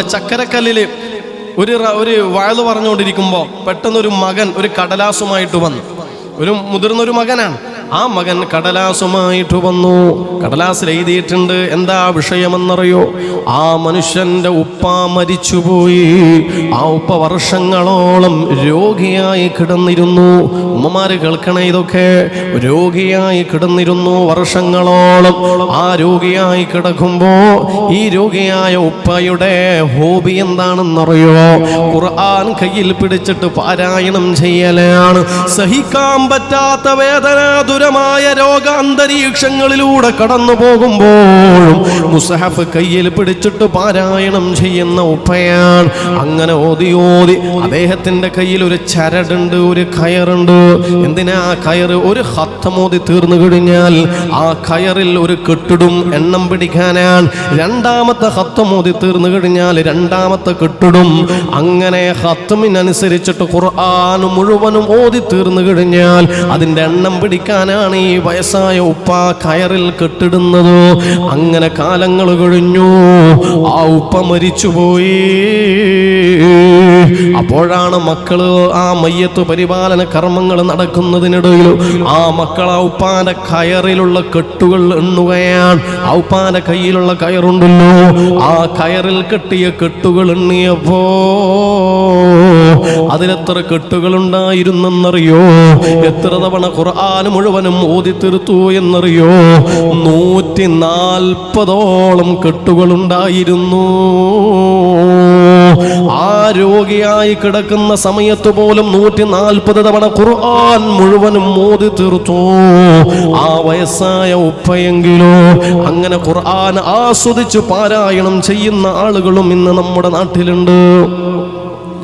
ചക്കരക്കല്ലിൽ ഒരു ഒരു വയൽ പറഞ്ഞുകൊണ്ടിരിക്കുമ്പോൾ പെട്ടെന്നൊരു മകൻ ഒരു കടലാസുമായിട്ട് വന്നു. ഒരു മുതിർന്നൊരു മകനാണ്. ആ മകൻ കടലാസുമായിട്ട് വന്നു. കടലാസിൽ എഴുതിയിട്ടുണ്ട് എന്താ വിഷയമെന്നറിയോ? ആ മനുഷ്യന്റെ ഉപ്പ മരിച്ചുപോയി. ആ ഉപ്പ വർഷങ്ങളോളം രോഗിയായി കിടന്നിരുന്നു. ഉമ്മമാര് കേൾക്കണേ ഇതൊക്കെ. രോഗിയായി കിടന്നിരുന്നു വർഷങ്ങളോളം. ആ രോഗിയായി കിടക്കുമ്പോ ഈ രോഗിയായ ഉപ്പയുടെ ഹോബി എന്താണെന്നറിയോ? ഖുർആൻ കയ്യിൽ പിടിച്ചിട്ട് പാരായണം ചെയ്യലാണ്. സഹിക്കാൻ പറ്റാത്ത വേദനാതുരമായ രോഗാന്തരീക്ഷങ്ങളിലൂടെ കടന്നു പോകുമ്പോഴും മുസഹഫ് കയ്യിൽ പിടിച്ചിട്ട് പാരായണം ചെയ്യുന്ന ഉപ്പയാണ്. അങ്ങനെ ഓതി ഓതി അദ്ദേഹത്തിന്റെ കയ്യിൽ ഒരു ചരടുണ്ട് ഒരു കയറുണ്ട്. എന്തിനാ ആ കയറ്? ഒരു ഹത്തമോതി തീർന്നു കഴിഞ്ഞാൽ ആ കയറിൽ ഒരു കെട്ടിടും എണ്ണം പിടിക്കാനാണ്. രണ്ടാമത്തെ ഹത്തമോതി തീർന്നു കഴിഞ്ഞാൽ രണ്ടാമത്തെ കെട്ടിടും. അങ്ങനെ ഹത്തമിനനുസരിച്ചിട്ട് ഖുർആൻ മുഴുവനും ഓതി തീർന്നു കഴിഞ്ഞാൽ അതിന്റെ എണ്ണം പിടിക്കാനാണ് ഈ വയസ്സായ ഉപ്പ കയറിൽ കെട്ടിടുന്നത്. അങ്ങനെ കാലങ്ങൾ കഴിഞ്ഞു. ആ ഉപ്പ മരിച്ചുപോയി. അപ്പോഴാണ് മക്കൾ ആ മയ്യത്ത് പരിപാലന കർമ്മങ്ങൾ നടക്കുന്നതിനിടയിൽ ആ മക്കൾ ആ ഉപ്പാന്റെ കയറിലുള്ള കെട്ടുകൾ എണ്ണുകയാണ്. ആ ഉപ്പാന്റെ കയ്യിലുള്ള കയറുണ്ടല്ലോ. ആ കയറിൽ കെട്ടിയ കെട്ടുകൾ എണ്ണിയപ്പോ അതിലെത്ര കെട്ടുകളുണ്ടായിരുന്നെന്നറിയോ? എത്ര തവണ ഖുർആൻ മുഴുവനും ഓതി തീർത്തു എന്നറിയോ? നൂറ്റി നാൽപ്പതോളം കെട്ടുകളുണ്ടായിരുന്നു. ആ രോഗിയായി കിടക്കുന്ന സമയത്ത് പോലും നൂറ്റി നാൽപ്പത് തവണ ഖുർആൻ മുഴുവനും മോദി തീർത്തു ആ വയസ്സായ ഉപ്പയെങ്കിലോ അങ്ങനെ ഖുർആൻ ആസ്വദിച്ച് പാരായണം ചെയ്യുന്ന ആളുകളും ഇന്ന് നമ്മുടെ നാട്ടിലുണ്ട്.